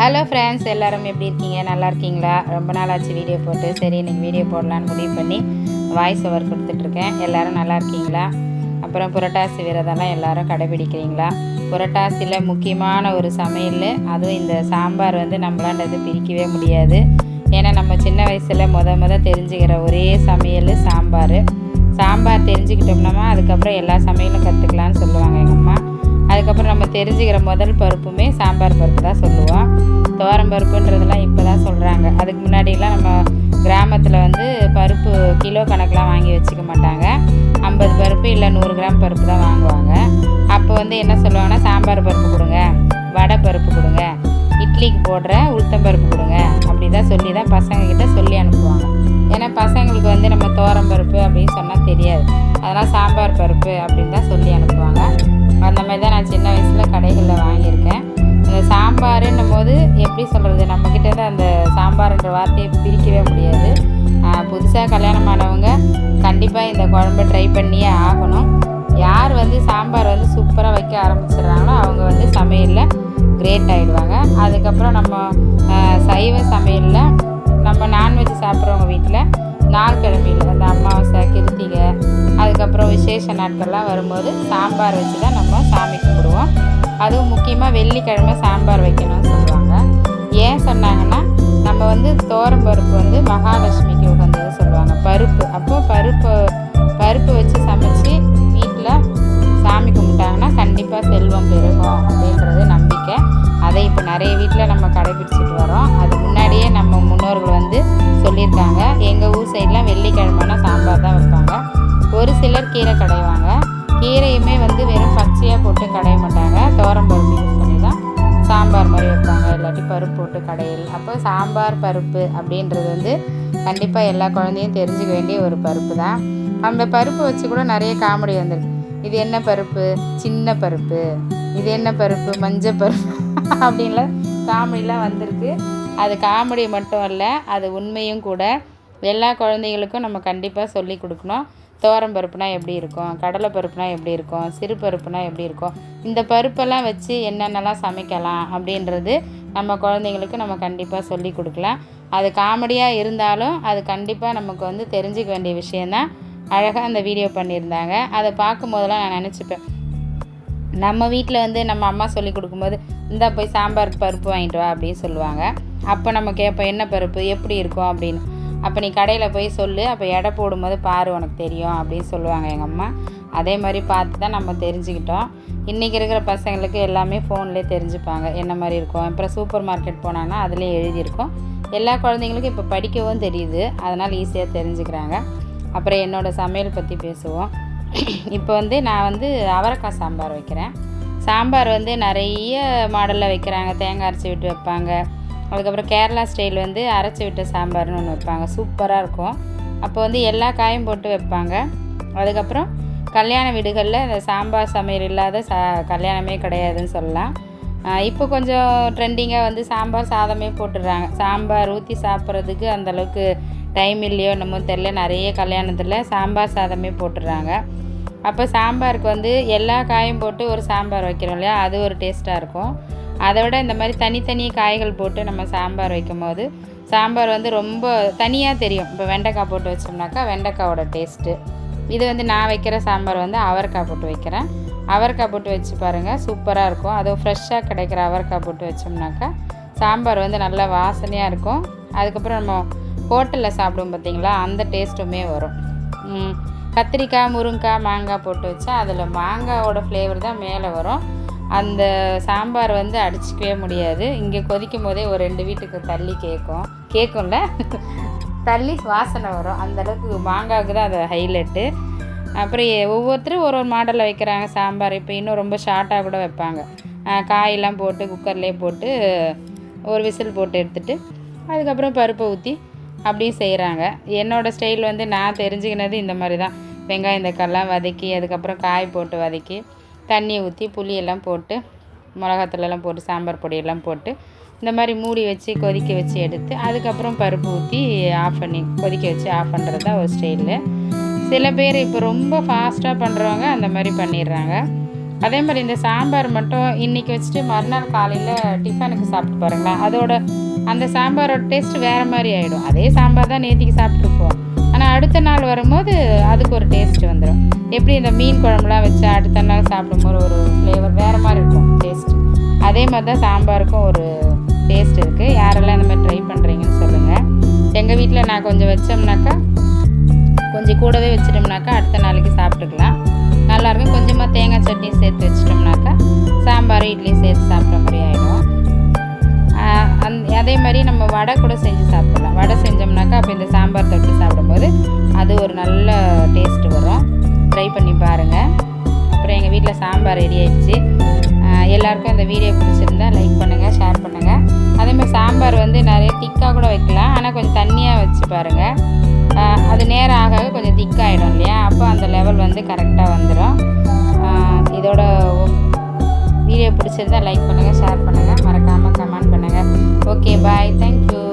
Hello friends எல்லோரும் எப்படி இருக்கீங்க? நல்லா இருக்கீங்களா? ரொம்ப நாள் ஆச்சு வீடியோ போட்டு. சரி இன்றைக்கி வீடியோ போடலான்னு முடிவு பண்ணி வாய்ஸ் ஓவர் கொடுத்துட்ருக்கேன் எல்லாரும் நல்லா இருக்கீங்களா? அப்புறம் புரட்டாசி விரதம்லாம் எல்லோரும் கடைபிடிக்கிறீங்களா? புரட்டாசியில் முக்கியமான ஒரு சமையல் அதுவும் இந்த சாம்பார் வந்து நம்மளாண்டது பிரிக்கவே முடியாது. ஏன்னா நம்ம சின்ன வயசில் முத முத தெரிஞ்சுக்கிற ஒரே சமையல் சாம்பார். சாம்பார் தெரிஞ்சுக்கிட்டோம்னா அதுக்கப்புறம் எல்லா சமையலும் கற்றுக்கலான்னு சொல்லுவாங்க எங்கள் அம்மா. அதுக்கப்புறம் நம்ம தெரிஞ்சுக்கிற முதல் பருப்புமே சாம்பார் பருப்பு தான் சொல்லுவோம். துவரம் பருப்புன்றதெல்லாம் இப்போ தான் சொல்கிறாங்க அதுக்கு முன்னாடிலாம் நம்ம கிராமத்தில் வந்து பருப்பு கிலோ கணக்கெலாம் வாங்கி வச்சுக்க மாட்டாங்க. ஐம்பது பருப்பு இல்லை நூறு கிராம் பருப்பு தான் வாங்குவாங்க. அப்போ வந்து என்ன சொல்லுவாங்கன்னா சாம்பார் பருப்பு கொடுங்க வடை பருப்பு கொடுங்க இட்லிக்கு போடுற உளுத்தம் பருப்பு கொடுங்க அப்படி தான் சொல்லி தான் பசங்கக்கிட்ட சொல்லி அனுப்புவாங்க. ஏன்னா பசங்களுக்கு வந்து நம்ம தோரம் பருப்பு அப்படின்னு சொன்னால் தெரியாது. அதெல்லாம் சாம்பார் பருப்பு அப்படின்னு தான் சொல்லி அனுப்புவாங்க. அந்த மாதிரி தான் நான் சின்ன வயசில் கடைகளில் வாங்கியிருக்கேன். இந்த சாம்பாருன்னும் போது எப்படி சொல்கிறது நம்மக்கிட்ட அந்த சாம்பார்ன்ற வார்த்தையை பிரிக்கவே முடியாது. புதுசாக கல்யாணம் ஆனவங்க கண்டிப்பாக இந்த குழம்பை ட்ரை பண்ணியே ஆகணும். யார் வந்து சாம்பார் வந்து சூப்பராக வைக்க ஆரம்பிச்சிடுறாங்களோ அவங்க வந்து சமையலில் கிரேட் ஆகிடுவாங்க அதுக்கப்புறம் நம்ம சைவ சமையலில் நம்ம நான்வெஜ் சாப்பிட்றவங்க வீட்டில் நாள் கிழமையில் அந்த அமாவாசை கிருத்திகை அதுக்கப்புறம் விசேஷ நாட்கள்லாம் வரும்போது சாம்பார் வச்சு தான் நம்ம சாமி கும்பிடுவோம். அதுவும் முக்கியமாக வெள்ளிக்கிழமை சாம்பார் வைக்கணும்னு சொல்லுவாங்க. ஏன் சொன்னாங்கன்னா நம்ம வந்து தோரம் பருப்பு வந்து மகாலட்சுமிக்கு உகந்தது சொல்லுவாங்க. பருப்பு. அப்போ பருப்பு பருப்பு தான் வைப்பாங்க. ஒரு சிலர் கீரை கடைவாங்க. கீரையுமே வந்து வெறும் பச்சையாக போட்டு கடைய மாட்டாங்க. தோரம் பருப்பு யூஸ் பண்ணி தான் சாம்பார் மாதிரி வைப்பாங்க. இல்லாட்டி பருப்பு போட்டு கடையில். அப்போ சாம்பார் பருப்பு அப்படின்றது வந்து கண்டிப்பாக எல்லா குழந்தையும் தெரிஞ்சுக்க வேண்டிய ஒரு பருப்பு தான். அந்த பருப்பு வச்சு கூட நிறைய காமெடி வந்துருக்கு இது என்ன பருப்பு? சின்ன பருப்பு. இது என்ன பருப்பு? மஞ்சள் பருப்பு. அப்படின்லாம் காமெடிலாம் வந்திருக்கு. அது காமெடி மட்டும் இல்லை அது உண்மையும் கூட. எல்லா குழந்தைகளுக்கும் நம்ம கண்டிப்பாக சொல்லி கொடுக்கணும். தோரம் பருப்புனா எப்படி இருக்கும்? கடலை பருப்புனா எப்படி இருக்கும்? சிறு பருப்புனா எப்படி இருக்கும்? இந்த பருப்பெல்லாம் வச்சு என்னென்னலாம் சமைக்கலாம் அப்படின்றது நம்ம குழந்தைங்களுக்கு நம்ம கண்டிப்பாக சொல்லி கொடுக்கலாம். அது காமெடியாக இருந்தாலும் அது கண்டிப்பாக நமக்கு வந்து தெரிஞ்சிக்க வேண்டிய விஷயந்தான் அழகாக அந்த வீடியோ பண்ணியிருந்தாங்க. அதை பார்க்கும் போதெல்லாம் நான் நினச்சிப்பேன். நம்ம வீட்டில் வந்து நம்ம அம்மா சொல்லி கொடுக்கும்போது இந்த போய் சாம்பாருக்கு பருப்பு வாங்கிட்டு வா அப்படின்னு சொல்லுவாங்க. அப்போ நம்ம கேட்போம் என்ன பருப்பு? எப்படி இருக்கும்? அப்படின்னு. அப்போ நீ கடையில் போய் சொல்லு அப்போ எடை போடும்போது பாரு உனக்கு தெரியும் அப்படின்னு சொல்லுவாங்க எங்கள் அம்மா. அதே மாதிரி பார்த்து தான் நம்ம தெரிஞ்சுக்கிட்டோம். இன்றைக்கி இருக்கிற பசங்களுக்கு எல்லாமே ஃபோன்லேயே தெரிஞ்சுப்பாங்க. என்ன மாதிரி இருக்கும்? அப்புறம் சூப்பர் மார்க்கெட் போனாங்கன்னா அதுலேயே எழுதியிருக்கும். எல்லா குழந்தைங்களுக்கும் இப்போ படிக்கவும் தெரியுது. அதனால் ஈஸியாக தெரிஞ்சுக்கிறாங்க. அப்புறம் என்னோடய சமையல் பற்றி பேசுவோம். இப்போ வந்து நான் வந்து அவரைக்காய் சாம்பார் வைக்கிறேன். சாம்பார் வந்து நிறைய மாடலில் வைக்கிறாங்க. தேங்காய் அரைச்சி விட்டு வைப்பாங்க. அதுக்கப்புறம் கேரளா ஸ்டைல் வந்து அரைச்சி விட்ட சாம்பார்னு ஒன்று வைப்பாங்க. சூப்பராக இருக்கும். அப்போ வந்து எல்லா காயும் போட்டு வைப்பாங்க. அதுக்கப்புறம் கல்யாண வீடுகளில் இந்த சாம்பார் சமையல் இல்லாத சா கல்யாணமே கிடையாதுன்னு சொல்லலாம். இப்போ கொஞ்சம் ட்ரெண்டிங்காக வந்து சாம்பார் சாதமே போட்டுடுறாங்க. சாம்பார் ஊற்றி சாப்பிட்றதுக்கு அந்தளவுக்கு டைம் இல்லையோ என்னமோ தெரில நிறைய கல்யாணத்தில் சாம்பார் சாதமே போட்டுடுறாங்க. அப்போ சாம்பாருக்கு வந்து எல்லா காயும் போட்டு ஒரு சாம்பார் வைக்கிறோம் இல்லையா? அது ஒரு டேஸ்ட்டாக இருக்கும். அதை விட இந்த மாதிரி தனித்தனி காய்கள் போட்டு நம்ம சாம்பார் வைக்கும் போது சாம்பார் வந்து ரொம்ப தனியாக தெரியும். இப்போ வெண்டைக்காய் போட்டு வச்சோம்னாக்கா வெண்டைக்காவோட டேஸ்ட்டு இது வந்து நான் வைக்கிற சாம்பார் வந்து அவரைக்காய் போட்டு வைக்கிறேன். அவரைக்காய் போட்டு வச்சு பாருங்கள் சூப்பராக இருக்கும். அதுவும் ஃப்ரெஷ்ஷாக கிடைக்கிற அவரைக்காய் போட்டு வச்சோம்னாக்கா சாம்பார் வந்து நல்லா வாசனையாக இருக்கும். அதுக்கப்புறம் நம்ம ஹோட்டலில் சாப்பிடுவோம் பார்த்திங்களா அந்த டேஸ்ட்டுமே வரும். கத்திரிக்காய் முருங்காய் மாங்காய் போட்டு வச்சா அதில் மாங்காவோட ஃப்ளேவர் தான் மேலே வரும். அந்த சாம்பார் வந்து அடிச்சிக்கவே முடியாது. இங்கே கொதிக்கும் போதே ஒரு ரெண்டு வீட்டுக்கு தள்ளி கேட்கும் கேட்கும்ல தள்ளி வாசனை வரும். அந்தளவுக்கு மாங்காவுக்கு தான் அது ஹைலைட்டு அப்புறம் ஒவ்வொருத்தரும் ஒரு ஒரு மாடலில் வைக்கிறாங்க சாம்பார். இப்போ இன்னும் ரொம்ப ஷார்ட்டாக கூட வைப்பாங்க. காயெல்லாம் போட்டு குக்கர்லேயே போட்டு ஒரு விசில் போட்டு எடுத்துகிட்டு அதுக்கப்புறம் பருப்பை ஊற்றி அப்படியும் செய்கிறாங்க என்னோடய ஸ்டைல் வந்து நான் தெரிஞ்சுக்கினது இந்த மாதிரி தான். வெங்காயம் தக்காளிலாம் வதக்கி அதுக்கப்புறம் காய் போட்டு வதக்கி தண்ணி ஊற்றி புளியெல்லாம் போட்டு மிளகாத்தூளெல்லாம் போட்டு சாம்பார் பொடியெல்லாம் போட்டு இந்த மாதிரி மூடி வச்சு கொதிக்க வச்சு எடுத்து அதுக்கப்புறம் பருப்பு ஊற்றி ஆஃப் பண்ணி கொதிக்க வச்சு ஆஃப் பண்ணுறது தான் ஒரு ஸ்டைலு. சில பேர் இப்போ ரொம்ப ஃபாஸ்ட்டாக பண்ணுறவங்க அந்த மாதிரி பண்ணிடுறாங்க. அதே மாதிரி இந்த சாம்பார் மட்டும் இன்றைக்கி வச்சுட்டு மறுநாள் காலையில் டிஃபனுக்கு சாப்பிட்டு பாருங்களேன். அதோட அந்த சாம்பாரோட டேஸ்ட் வேறு மாதிரி ஆகிடும் அதே சாம்பார் தான் நேற்றுக்கு சாப்பிட்ருப்போம் அடுத்த நாள் வரும்போது அதுக்கு ஒரு டேஸ்ட் வந்துடும் எப்படி இந்த மீன் குழம்புலாம் வச்சு அடுத்த நாள் சாப்பிடும்போது ஒரு ஃப்ளேவர் வேறு மாதிரி இருக்கும் டேஸ்ட் அதே மாதிரி தான் சாம்பாருக்கும் ஒரு டேஸ்ட் இருக்குது யாரெல்லாம் இந்த மாதிரி ட்ரை பண்ணுறீங்கன்னு சொல்லுங்கள் எங்கள் வீட்டில் நான் கொஞ்சம் வச்சோம்னாக்கா கொஞ்சம் கூடவே வச்சிட்டோம்னாக்கா அடுத்த நாளைக்கு சாப்பிட்டுக்கலாம். நல்லாயிருக்கும் கொஞ்சமாக தேங்காய் சட்னி சேர்த்து வச்சிட்டோம்னாக்கா சாம்பார் இட்லி சேர்த்து சாப்பிட்ற மாதிரி ஆகிடும் வடை கூட செஞ்சு சாப்பிடலாம். வடை செஞ்சோம்னாக்கா அப்போ இந்த சாம்பார் தொட்டு சாப்பிடும்போது அது ஒரு நல்ல டேஸ்ட்டு வரும். ட்ரை பண்ணி பாருங்கள் அப்புறம் எங்கள் வீட்டில் சாம்பார் ரெடி ஆயிடுச்சு. எல்லாருக்கும் இந்த வீடியோ பிடிச்சிருந்தா லைக் பண்ணுங்கள் ஷேர் பண்ணுங்கள் அதே மாதிரி சாம்பார் வந்து நிறைய திக்காக கூட வைக்கலாம். ஆனால் கொஞ்சம் தண்ணியாக வச்சு பாருங்கள் அது நேரம் ஆக ஆக கொஞ்சம் திக்காகிடும் இல்லையா? அப்போ அந்த லெவல் வந்து கரெக்டாக வந்துடும் இதோட வீடியோ பிடிச்சிருந்தா லைக் பண்ணுங்கள் ஷேர் பண்ணுங்கள் மறக்காமல் ಓಕೆ ಬಾಯ್ ಥ್ಯಾಂಕ್ ಯು